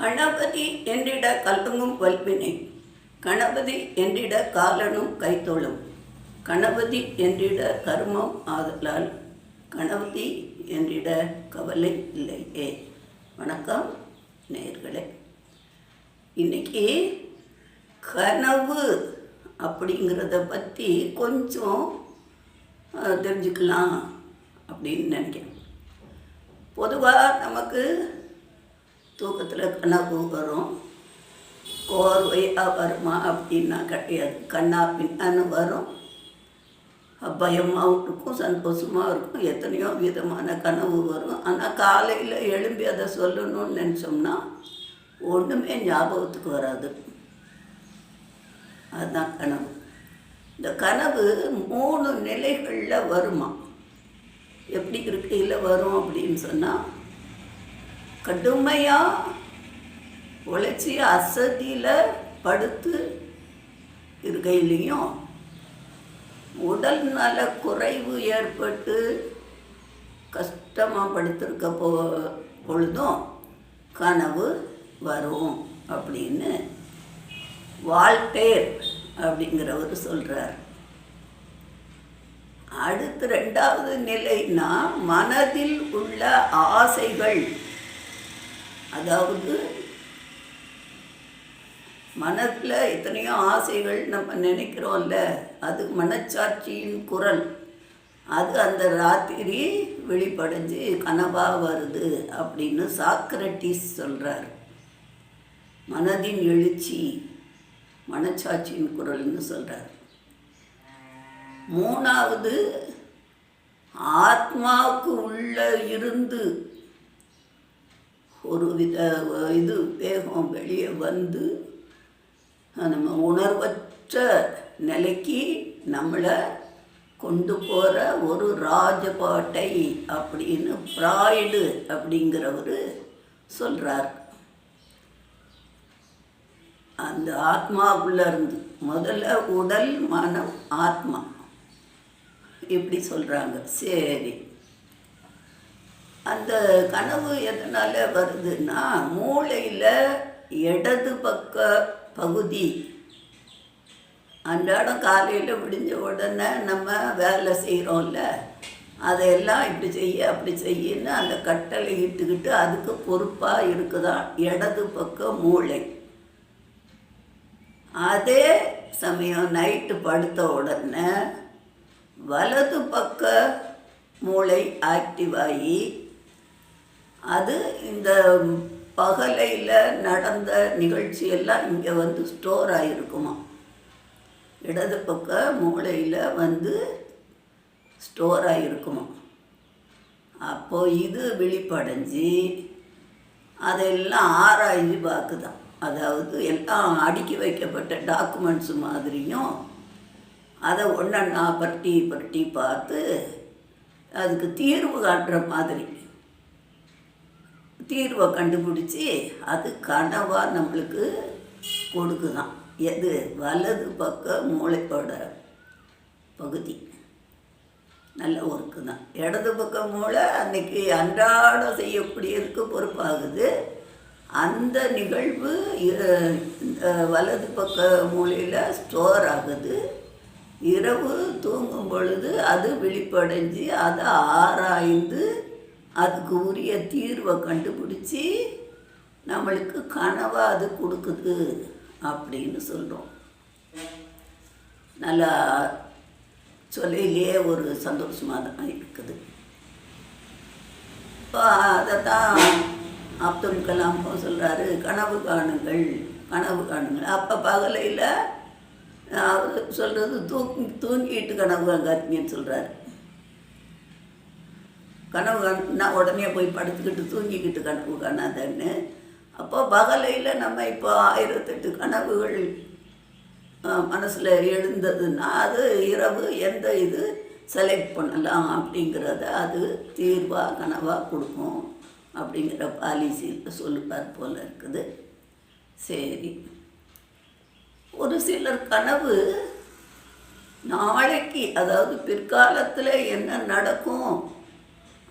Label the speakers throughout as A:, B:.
A: கணபதி என்றிட கலங்கும் வல்வினை கணபதி என்றிட காலனும் கைத்தொழும் கணபதி என்றிட கர்மம் ஆதலால் கணபதி என்றிட கவலை இல்லையே. வணக்கம் நேர்களே இன்னைக்கு கனவு அப்படிங்கிறத பற்றி கொஞ்சம் தெரிஞ்சுக்கலாம் அப்படின்னு நினைக்கிறேன். பொதுவாக நமக்கு தூக்கத்தில் கனவு வரும் கோர்வையாக வருமா அப்படின்னா கிடையாது. கண்ணா பின்னான்னு வரும். பயமாகவும் இருக்கும் சந்தோஷமாக இருக்கும். எத்தனையோ விதமான கனவு வரும். ஆனால் காலையில் எழும்பி அதை சொல்லணும்னு நினச்சோம்னா ஒன்றுமே ஞாபகத்துக்கு வராது. அதுதான் கனவு. இந்த கனவு மூணு நிலைகளில் வருமா? எப்படி இருக்கையில் வரும் அப்படின்னு சொன்னால் கடுமையாக உழைச்சி அசதியில் படுத்து இருக்கையிலையும் உடல் நல குறைவு ஏற்பட்டு கஷ்டமாக படுத்திருக்க போ பொழுதும் கனவு வரும் அப்படின்னு வால்டேர் அப்படிங்கிறவர் சொல்கிறார் அடுத்து ரெண்டாவது நிலைன்னா மனதில் உள்ள ஆசைகள் அதாவது மனதில் எத்தனையோ ஆசைகள் நம்ம நினைக்கிறோம்ல அது மனச்சாட்சியின் குரல். அது அந்த ராத்திரி வெளிப்படைஞ்சு கனவாக வருது அப்படின்னு சாக்ரட்டிஸ் சொல்கிறார் மனதின் எழுச்சி மனச்சாட்சியின் குரல்னு சொல்கிறார் மூணாவது ஆத்மாவுக்கு உள்ள இருந்து ஒரு வித இது வேகம் வெளியே வந்து நம்ம உணர்வற்ற நிலைக்கு நம்மளை கொண்டு போகிற ஒரு ராஜபாட்டை அப்படின்னு பிராய்டு அப்படிங்கிறவர் சொல்கிறார் அந்த ஆத்மாவுள்ளேருந்து முதல்ல உடல் மனம் ஆத்மா. இப்படி சொல்கிறாங்க சரி. அந்த கனவு எதனால் வருதுன்னா மூளையில் இடது பக்க பகுதி. அன்றாடம் காலையில் விடிஞ்ச உடனே நம்ம வேலை செய்கிறோம்ல அதையெல்லாம் இப்படி செய்ய அப்படி செய்யன்னு அந்த கட்டளை இட்டுக்கிட்டு அதுக்கு பொறுப்பாக இருக்குதான் இடது பக்க மூளை. அதே சமயம் நைட்டு படுத்த உடனே வலது பக்க மூளை ஆக்டிவ் ஆகி அது இந்த பகலையில் நடந்த நிகழ்ச்சியெல்லாம் இங்கே வந்து ஸ்டோர் ஆகிருக்குமா இடது பக்க மூளையில் வந்து ஸ்டோர் ஆகிருக்குமா அப்போது இது விழிப்படைஞ்சு அதெல்லாம் ஆராய்ஞ்சு பார்க்குதான். அதாவது எல்லாம் அடுக்கி வைக்கப்பட்ட டாக்குமெண்ட்ஸ் மாதிரியும் அதை ஒன்றா பட்டி பட்டி பார்த்து அதுக்கு தீர்வு காட்டுற மாதிரி. தீர்வை கண்டுபிடிச்சி அது கனவாக நம்மளுக்கு கொடுக்குதான். எது? வலது பக்க மூளையோட பகுதி. நல்ல ஒர்க்கு தான் இடது பக்க மூளை அன்னைக்கு அன்றாடம் செய்யக்கூடியதுக்கு பொறுப்பாகுது. அந்த நிகழ்வு இந்த வலது பக்க மூலையில் ஸ்டோர் ஆகுது. இரவு தூங்கும் பொழுது அது விழிப்படைஞ்சு அதை ஆராய்ந்து அதுக்கு உரிய தீர்வை கண்டுபிடிச்சி நம்மளுக்கு கனவை அது கொடுக்குது அப்படின்னு சொல்கிறோம் நல்லா சொல்லையிலே ஒரு சந்தோஷமாக தான் இருக்குது. இப்போ அதை தான் அப்துல் கலாம் சொல்கிறாரு கனவு காணுங்கள் கனவு காணுங்கள். அப்போ பகலையில் அவர் சொல்கிறது தூக்கி தூங்கிட்டு கனவு காத்தீங்கன்னு சொல்கிறாரு கனவு காணுனா உடனே போய் படுத்துக்கிட்டு தூங்கிக்கிட்டு கனவு காணாதன்னு. அப்போ பகலையில் நம்ம இப்போ ஆயிரத்தெட்டு கனவுகள் மனசில் எழுந்ததுன்னா அது இரவு எந்த இது செலக்ட் பண்ணலாம் அப்படிங்கிறத அது தீர்வாக கனவாக கொடுக்கும் அப்படிங்கிற பாலிசி சொல்லுவார் போல் இருக்குது. சரி. ஒரு சிலர் கனவு நாளைக்கு அதாவது பிற்காலத்தில் என்ன நடக்கும்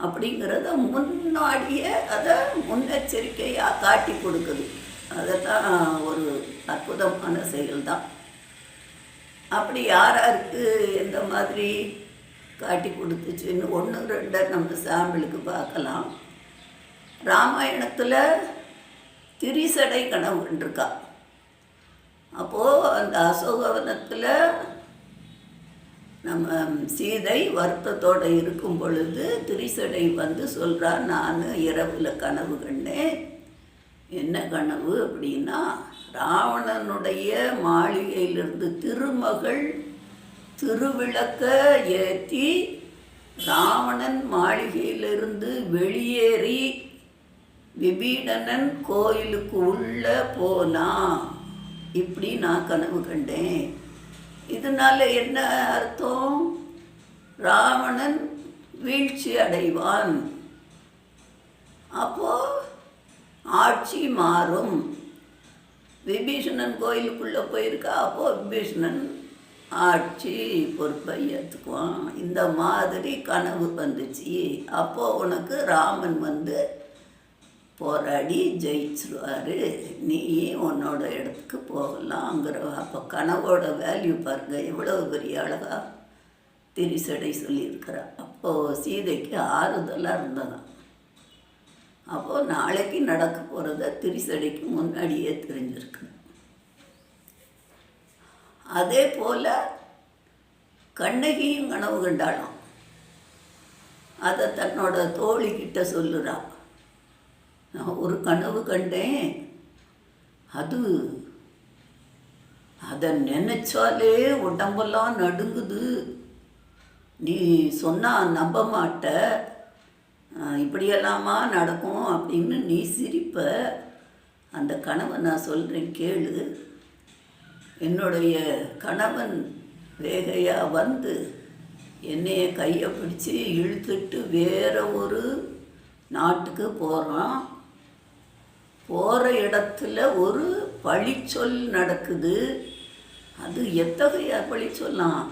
A: அப்படிங்கிறத முன்னாடியே அதை முன்னெச்சரிக்கையாக காட்டி கொடுக்குது. அதெல்லாம் ஒரு அற்புதமான செயல் தான் அப்படி யாராருக்கு எந்த மாதிரி காட்டி கொடுத்துச்சுன்னு ஒன்று ரெண்டை நம்ம சாம்பிளுக்கு பார்க்கலாம். ராமாயணத்தில் திரிசடை கனவுன்னு இருக்கா. அப்போது அந்த அசோகவனத்தில் நம்ம சீதை வருத்தத்தோடு இருக்கும் பொழுது திரிசடை வந்து சொல்கிறார் நான் இரவில் கனவு கண்டேன். என்ன கனவு அப்படின்னா ராவணனுடைய மாளிகையிலிருந்து திருமகள் திருவிளக்க ஏற்றி ராவணன் மாளிகையிலிருந்து வெளியேறி விபீடனன் கோயிலுக்கு உள்ளே போனா இப்படி நான் கனவு கண்டேன். இதனால என்ன அர்த்தம்? ராவணன் வீழ்ச்சி அடைவான். அப்போ ஆட்சி மாறும். விபீஷணன் கோயிலுக்குள்ளே போயிருக்கா? அப்போ விபீஷணன் ஆட்சி பொறுப்பை ஏற்றுக்குவான் இந்த மாதிரி கனவு வந்துச்சு. அப்போது உனக்கு ராமன் வந்து போராடி ஜெயிச்சிருவார். நீ உன்னோட இடத்துக்கு போகலாங்கிற அப்போ கனவோட வேல்யூ பாருங்க எவ்வளோ பெரிய அழகா திரிசடை சொல்லியிருக்கிறா அப்போது சீதைக்கு ஆறுதலாக இருந்ததாம். அப்போது நாளைக்கு நடக்க போகிறத திரிசடைக்கு முன்னாடியே தெரிஞ்சிருக்கு அதே போல் கண்ணகியும் கனவு கண்டாலும் அதை தன்னோட தோழிக்கிட்ட சொல்லுறா. நான் ஒரு கனவு கண்டேன். அது அதை நினைச்சாலே உடம்பெல்லாம் நடுங்குது. நீ சொன்னா நம்ப மாட்ட. இப்படியெல்லாமா நடக்கும் அப்படின்னு நீ சிரிப்ப. அந்த கனவை நான் சொல்கிறேன் கேளு. என்னுடைய கணவன் வேகையாக வந்து என்னைய கையை பிடிச்சி இழுத்துட்டு வேற ஒரு நாட்டுக்கு போகிறான் போகிற இடத்துல ஒரு பழிச்சொல் நடக்குது. அது எத்தகைய பழிச்சொல்லாம்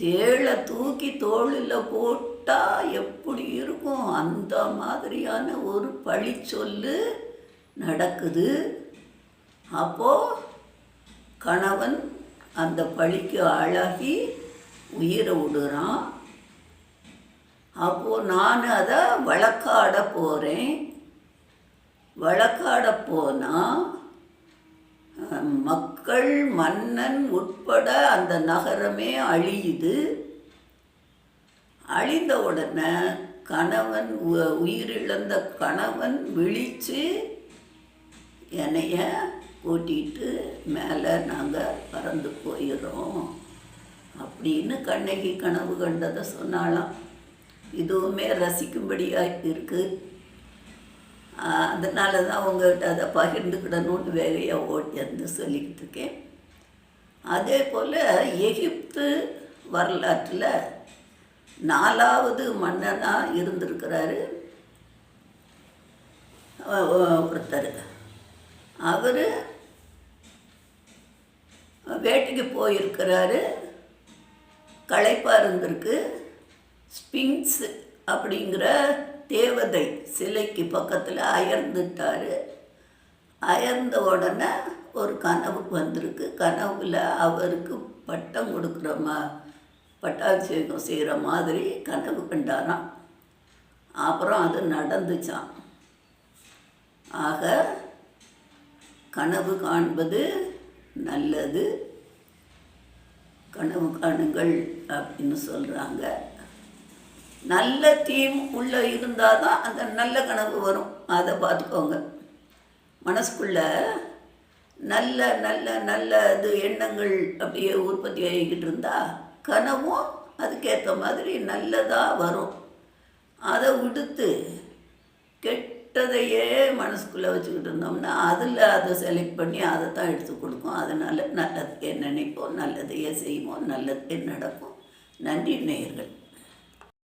A: தேளை தூக்கி தோளில் போட்டால் எப்படி இருக்கும்? அந்த மாதிரியான ஒரு பழிச்சொல்லு நடக்குது. அப்போது கணவன் அந்த பழிக்கு அழகி உயிரை விடுறான். அப்போது நான் அதை வழக்காட போகிறேன் வழக்காட போனால் மக்கள் மன்னன் உட்பட அந்த நகரமே அழியுது. அழிந்த உடனே கணவன் உ- உயிரிழந்த கணவன் விழித்து என்னைய கூட்டிகிட்டு மேலே நாங்கள் பறந்து போயிடுறோம் அப்படின்னு கண்ணகி கனவு கண்டதை சொன்னாலாம் இதுவுமே ரசிக்கும்படியாக இருக்குது அதனால தான் உங்கள்கிட்ட அதை பகிர்ந்துக்கிடணும்னு வேலையாக ஓட்டி சொல்லிக்கிட்டு இருக்கேன். அதே போல் எகிப்து வரலாற்றில் நாலாவது மன்னனாக இருந்திருக்கிறாரு. ஒருத்தர். அவர் வேட்டைக்கு போயிருக்கிறாரு. களைப்பாக இருந்திருக்கு. ஸ்பிங்ஸ் அப்படிங்கிற தேவதை சிலைக்கு பக்கத்தில் அயர்ந்துட்டார். அயர்ந்த உடனே ஒரு கனவு வந்திருக்கு. கனவுல அவருக்கு பட்டம் கொடுக்குற மா பட்டாபிஷேகம் செய்கிற மாதிரி கனவு கண்டாராம். அப்புறம் அது நடந்துச்சாம். ஆக கனவு காண்பது நல்லது. கனவு காணுங்கள் அப்படின்னு சொல்கிறாங்க நல்ல தீம் உள்ளே இருந்தால் தான் அந்த நல்ல கனவு வரும். அதை பார்த்துக்கோங்க. மனசுக்குள்ள நல்ல நல்ல நல்ல இது எண்ணங்கள் அப்படியே உற்பத்தி ஆகிக்கிட்டு இருந்தால் கனவும் அதுக்கேற்ற மாதிரி நல்லதாக வரும். அதை விடுத்து கெட்டதையே மனசுக்குள்ளே வச்சுக்கிட்டு இருந்தோம்னா அதில் அதை செலக்ட் பண்ணி அதை தான் எடுத்து கொடுக்கும். அதனால் நல்லதையே நினைப்போம் நல்லதையே செய்வோம் நல்லதே நடக்கும். நன்றி நேயர்கள்.